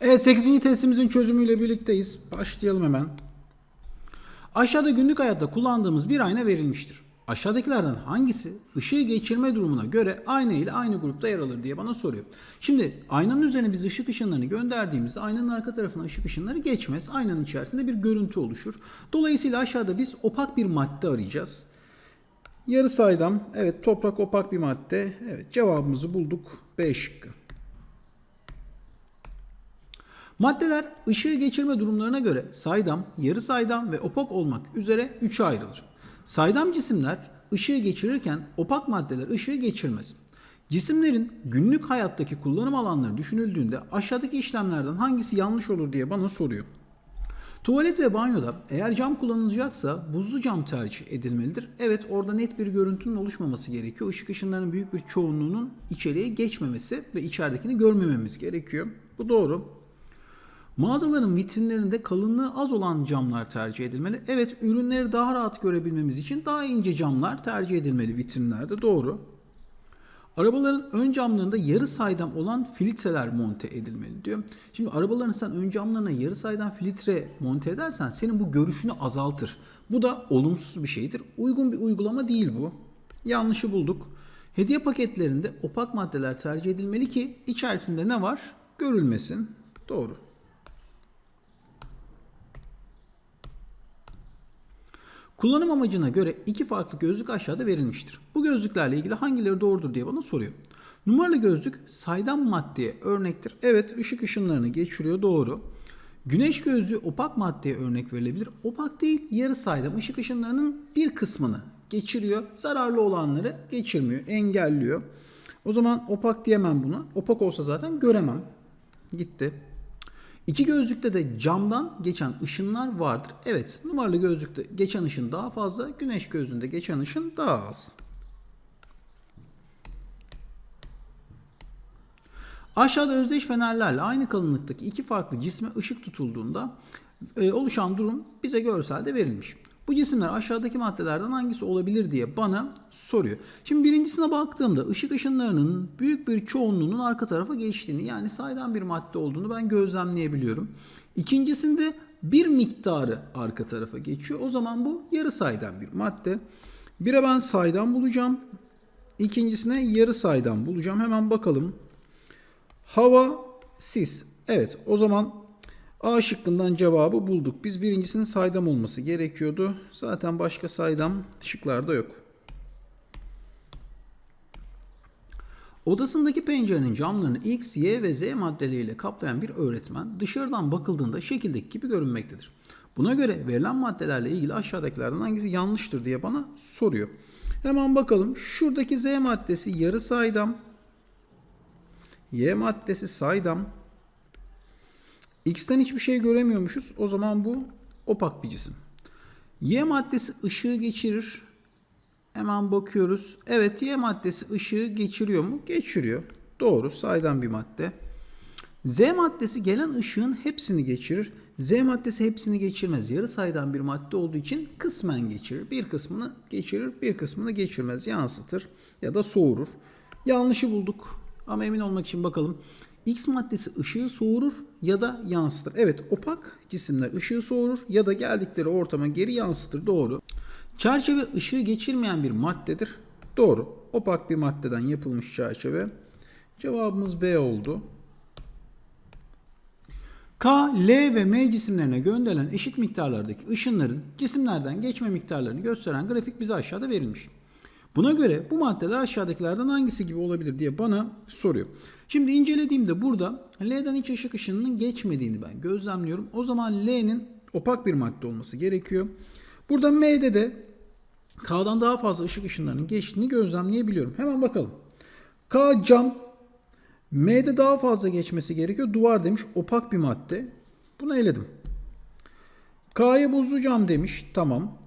Evet 8. testimizin çözümüyle birlikteyiz. Başlayalım hemen. Aşağıda günlük hayatta kullandığımız bir ayna verilmiştir. Aşağıdakilerden hangisi ışığı geçirme durumuna göre ayna ile aynı grupta yer alır diye bana soruyor. Şimdi aynanın üzerine biz ışık ışınlarını gönderdiğimizde aynanın arka tarafına ışık ışınları geçmez. Aynanın içerisinde bir görüntü oluşur. Dolayısıyla aşağıda biz opak bir madde arayacağız. Yarı saydam. Evet toprak opak bir madde. Evet cevabımızı bulduk. B şıkkı. Maddeler ışığı geçirme durumlarına göre saydam, yarı saydam ve opak olmak üzere üçe ayrılır. Saydam cisimler ışığı geçirirken opak maddeler ışığı geçirmez. Cisimlerin günlük hayattaki kullanım alanları düşünüldüğünde aşağıdaki işlemlerden hangisi yanlış olur diye bana soruyor. Tuvalet ve banyoda eğer cam kullanılacaksa buzlu cam tercih edilmelidir. Evet orada net bir görüntünün oluşmaması gerekiyor. Işık ışınlarının büyük bir çoğunluğunun içeriye geçmemesi ve içeridekini görmememiz gerekiyor. Bu doğru. Mağazaların vitrinlerinde kalınlığı az olan camlar tercih edilmeli. Evet ürünleri daha rahat görebilmemiz için daha ince camlar tercih edilmeli vitrinlerde doğru. Arabaların ön camlarında yarı saydam olan filtreler monte edilmeli diyor. Şimdi arabaların sen ön camlarına yarı saydam filtre monte edersen senin bu görüşünü azaltır. Bu da olumsuz bir şeydir. Uygun bir uygulama değil bu. Yanlışı bulduk. Hediye paketlerinde opak maddeler tercih edilmeli ki içerisinde ne var görülmesin. Doğru. Kullanım amacına göre iki farklı gözlük aşağıda verilmiştir. Bu gözlüklerle ilgili hangileri doğrudur diye bana soruyor. Numaralı gözlük saydam maddeye örnektir. Evet ışık ışınlarını geçiriyor doğru. Güneş gözlüğü opak maddeye örnek verilebilir. Opak değil yarı saydam ışık ışınlarının bir kısmını geçiriyor. Zararlı olanları geçirmiyor, engelliyor. O zaman opak diyemem buna. Opak olsa zaten göremem. Gitti. İki gözlükte de camdan geçen ışınlar vardır. Evet numaralı gözlükte geçen ışın daha fazla, güneş gözlüğünde geçen ışın daha az. Aşağıda özdeş fenerlerle aynı kalınlıktaki iki farklı cisme ışık tutulduğunda e, oluşan durum bize görselde verilmiş. Bu cisimler aşağıdaki maddelerden hangisi olabilir diye bana soruyor. Şimdi birincisine baktığımda ışık ışınlarının büyük bir çoğunluğunun arka tarafa geçtiğini yani saydam bir madde olduğunu ben gözlemleyebiliyorum. İkincisinde bir miktarı arka tarafa geçiyor. O zaman bu yarı saydam bir madde. Bire ben saydam bulacağım. İkincisine yarı saydam bulacağım. Hemen bakalım. Hava, sis. Evet o zaman A şıkkından cevabı bulduk. Biz birincisinin saydam olması gerekiyordu. Zaten başka saydam şıklarda yok. Odasındaki pencerenin camlarını X, Y ve Z maddeleriyle kaplayan bir öğretmen dışarıdan bakıldığında şekildeki gibi görünmektedir. Buna göre verilen maddelerle ilgili aşağıdakilerden hangisi yanlıştır diye bana soruyor. Hemen bakalım. Şuradaki Z maddesi yarı saydam. Y maddesi saydam. X'ten hiçbir şey göremiyormuşuz. O zaman bu opak bir cisim. Y maddesi ışığı geçirir. Hemen bakıyoruz. Evet Y maddesi ışığı geçiriyor mu? Geçiriyor. Doğru. Saydam bir madde. Z maddesi gelen ışığın hepsini geçirir. Z maddesi hepsini geçirmez. Yarı saydam bir madde olduğu için kısmen geçirir. Bir kısmını geçirir, bir kısmını geçirmez. Yansıtır ya da soğurur. Yanlışı bulduk. Ama emin olmak için bakalım. X maddesi ışığı soğurur ya da yansıtır. Evet opak cisimler ışığı soğurur ya da geldikleri ortama geri yansıtır. Doğru. Çerçeve ışığı geçirmeyen bir maddedir. Doğru. Opak bir maddeden yapılmış çerçeve. Cevabımız B oldu. K, L ve M cisimlerine gönderilen eşit miktarlardaki ışınların cisimlerden geçme miktarlarını gösteren grafik bize aşağıda verilmiş. Buna göre bu maddeler aşağıdakilerden hangisi gibi olabilir diye bana soruyor. Şimdi incelediğimde burada L'den hiç ışık ışınının geçmediğini ben gözlemliyorum. O zaman L'nin opak bir madde olması gerekiyor. Burada M'de de K'dan daha fazla ışık ışınlarının geçtiğini gözlemleyebiliyorum. Hemen bakalım. K cam. M'de daha fazla geçmesi gerekiyor. Duvar demiş opak bir madde. Bunu eledim. K'ya buzlu cam demiş. Tamam.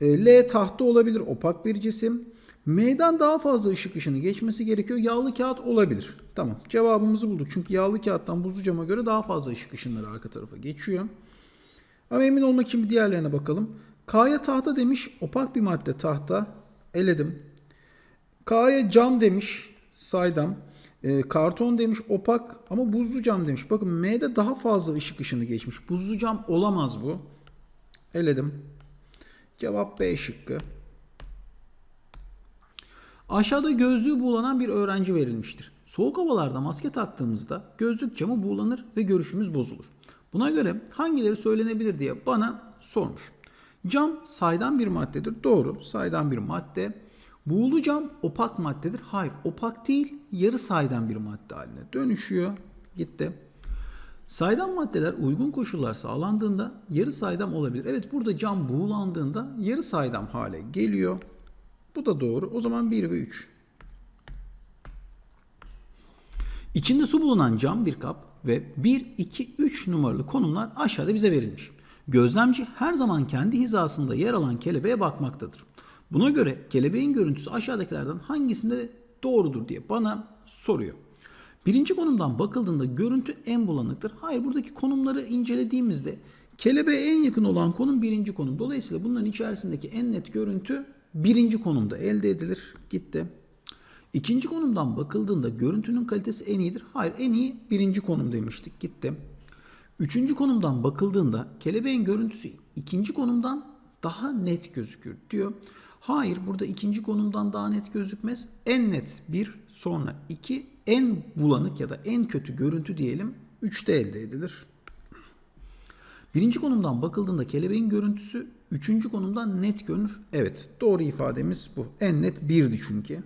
E, L tahta olabilir. Opak bir cisim. M'den daha fazla ışık ışını geçmesi gerekiyor. Yağlı kağıt olabilir. Tamam. Cevabımızı bulduk. Çünkü yağlı kağıttan buzlu cama göre daha fazla ışık ışınları arka tarafa geçiyor. Ama emin olmak için bir diğerlerine bakalım. K'ya tahta demiş. Opak bir madde tahta. Eledim. K'ya cam demiş. Saydam. E, karton demiş opak ama buzlu cam demiş. Bakın M'de daha fazla ışık ışını geçmiş. Buzlu cam olamaz bu. Eledim. Cevap B şıkkı. Aşağıda gözlüğü buğulanan bir öğrenci verilmiştir. Soğuk havalarda maske taktığımızda gözlük camı buğulanır ve görüşümüz bozulur. Buna göre hangileri söylenebilir diye bana sormuş. Cam saydam bir maddedir. Doğru, saydam bir madde. Buğulu cam opak maddedir. Hayır, opak değil, yarı saydam bir madde haline dönüşüyor. Gitti. Saydam maddeler uygun koşullar sağlandığında yarı saydam olabilir. Evet burada cam buğulandığında yarı saydam hale geliyor. Bu da doğru. O zaman 1 ve 3. İçinde su bulunan cam bir kap ve 1, 2, 3 numaralı konumlar aşağıda bize verilmiş. Gözlemci her zaman kendi hizasında yer alan kelebeğe bakmaktadır. Buna göre kelebeğin görüntüsü aşağıdakilerden hangisinde doğrudur diye bana soruyor. Birinci konumdan bakıldığında görüntü en bulanıktır. Hayır buradaki konumları incelediğimizde kelebeğe en yakın olan konum birinci konum. Dolayısıyla bunların içerisindeki en net görüntü birinci konumda elde edilir. Gitti. İkinci konumdan bakıldığında görüntünün kalitesi en iyidir. Hayır en iyi birinci konum demiştik. Gitti. Üçüncü konumdan bakıldığında kelebeğin görüntüsü ikinci konumdan daha net gözükür diyor. Hayır burada ikinci konumdan daha net gözükmez. En net bir sonra iki en bulanık ya da en kötü görüntü diyelim üçte elde edilir. Birinci konumdan bakıldığında kelebeğin görüntüsü üçüncü konumdan net görünür. Evet doğru ifademiz bu. En net birdi çünkü.